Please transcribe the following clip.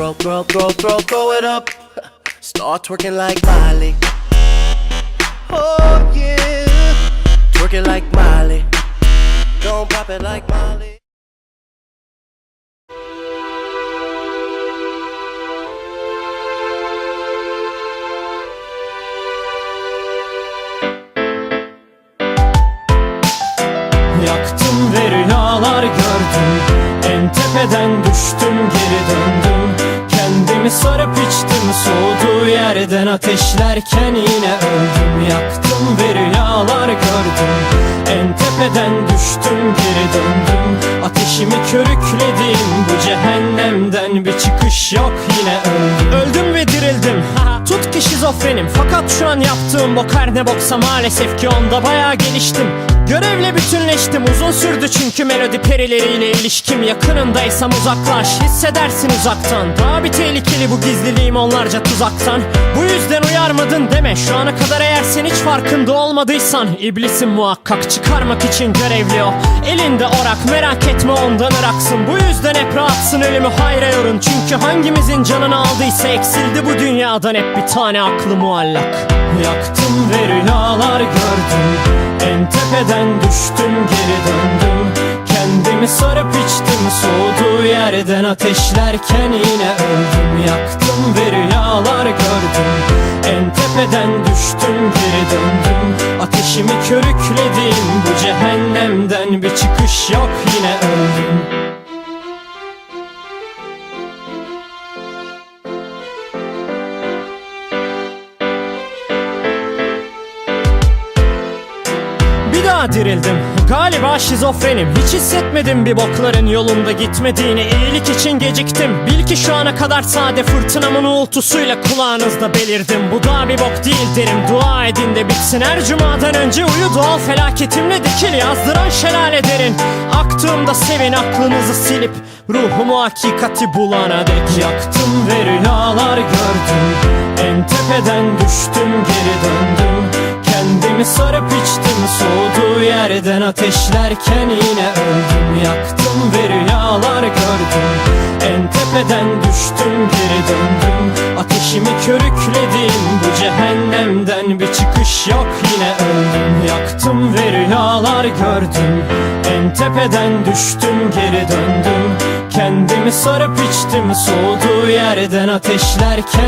throw, throw, throw, throw, throw it up. Start twerking like Miley. Oh yeah, twerking like Miley. Don't pop it like Miley. Yaktım ve rüyalar gördüm En tepeden düştüm geri döndüm Kendimi sarıp içtim soğuduğu yerden ateşlerken yine öldüm. Yaktım ve rüyalar gördüm. En tepeden düştüm geri döndüm. Ateşimi körükledim bu cehennemden bir çıkış yok yine öldüm. Öldüm ve dirildim. Tut ki şizofrenim. Fakat şu an yaptığım bu karne boksa maalesef ki onda bayağı geliştim Görevle bütünleştim uzun sürdü çünkü melodi perileriyle ilişkim. Yakınındaysam uzaklaş hissedersin uzaktan. Daha bir tehlikeli bu gizliliğim onlarca tuzaktan. Bu yüzden uyarmadın deme şu ana kadar eğer sen hiç farkında olmadıysan. İblisin muhakkak çıkarmak için görevli o. Elinde orak merak etme ondan ıraksın. Bu yüzden hep rahatsın ölümü hayra yorun. Çünkü hangimizin canını aldıysa eksildi bu dünyadan hep bir tane aklı muallak Yaktım ve rüyalar gördüm En tepeden düştüm geri döndüm. Kendimi sarıp içtim soğuduğu yerden ateşlerken yine öldüm. Yaktım ve rüyalar gördüm. En tepeden düştüm geri döndüm. Ateşimi körükledim bu cehennemden bir çıkış yok yine öldüm Dirildim. Galiba şizofrenim. Hiç hissetmedim bir bokların yolunda gitmediğini. İyilik için geciktim. Bil ki şu ana kadar sade fırtınamın uğultusuyla kulağınızda belirdim. Bu da bir bok değil derim. Dua edin de bitsin. Her cumadan önce Uyu. Doğal felaketimle dikil yazdıran şelale derin. Aktığımda sevin aklınızı silip Ruhumu hakikati bulana dek Yaktım ve rüyalar gördüm. En tepeden düştüm geri döndüm. Kendimi sarıp içtim soğuduğu yerden ateşlerken yine öldüm. Yaktım ve rüyalar gördüm. En tepeden düştüm geri döndüm. Ateşimi körükledim bu cehennemden bir çıkış yok yine öldüm. Yaktım ve rüyalar gördüm. En tepeden düştüm geri döndüm. Kendimi sarıp içtim soğuduğu yerden ateşlerken